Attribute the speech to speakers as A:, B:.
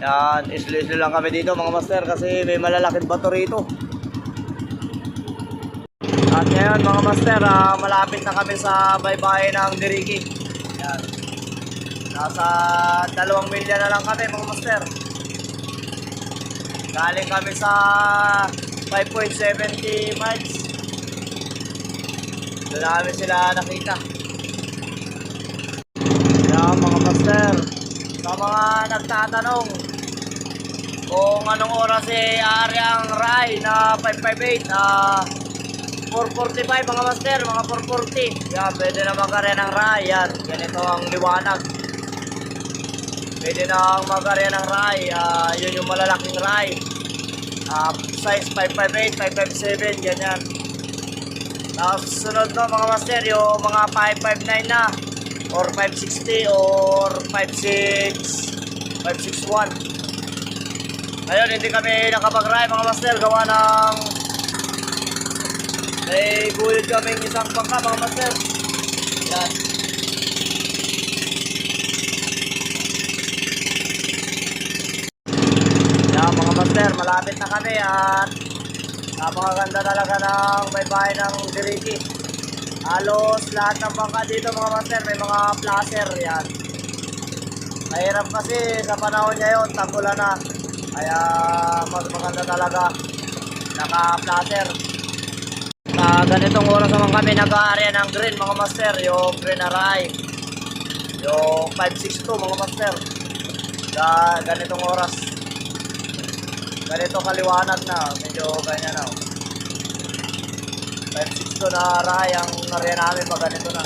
A: Yan, isli-isli lang kami dito mga master kasi may malalaking bato rito. At ngayon mga master, ah, malapit na kami sa baybayin ng Diriki. Yan. Nasa dalawang milya na lang kami mga master. Galing kami sa 5.70 miles. Doon namin sila nakita. Yan master. Sa mga nagtatanong kung anong oras eh aari ang ride na 558 ah 445 mga master, mga 440. Yan, pwede na magkarya ng ray. Yan, ganito ang liwanag. Pwede na magkarya ng ray. Ah, yun yung malalaking ray. Ah, size 558, 557, ganyan. Tapos sunod no mga master, yung mga 559 na or 560 or 56 561. Ngayon, hindi kami nakapag-ride mga master, gawa ng may gulid kaming isang bangka mga master. Yan. Yan mga master, malapit na kami at napakaganda talaga ng baybayin ng Diriki. Halos lahat ng bangka dito mga master may mga placer yan. Mahirap kasi sa panahon ngayon, tagulan na. Kaya mas maganda talaga naka-placer. Sa ganitong oras naman kami nag-aarya ng green mga master, yung green aray. Yung 562 mga master. Sa ganitong oras. Ganito kaliwanag na, medyo ganyan na. 562 na aray ang area namin pag ganito na.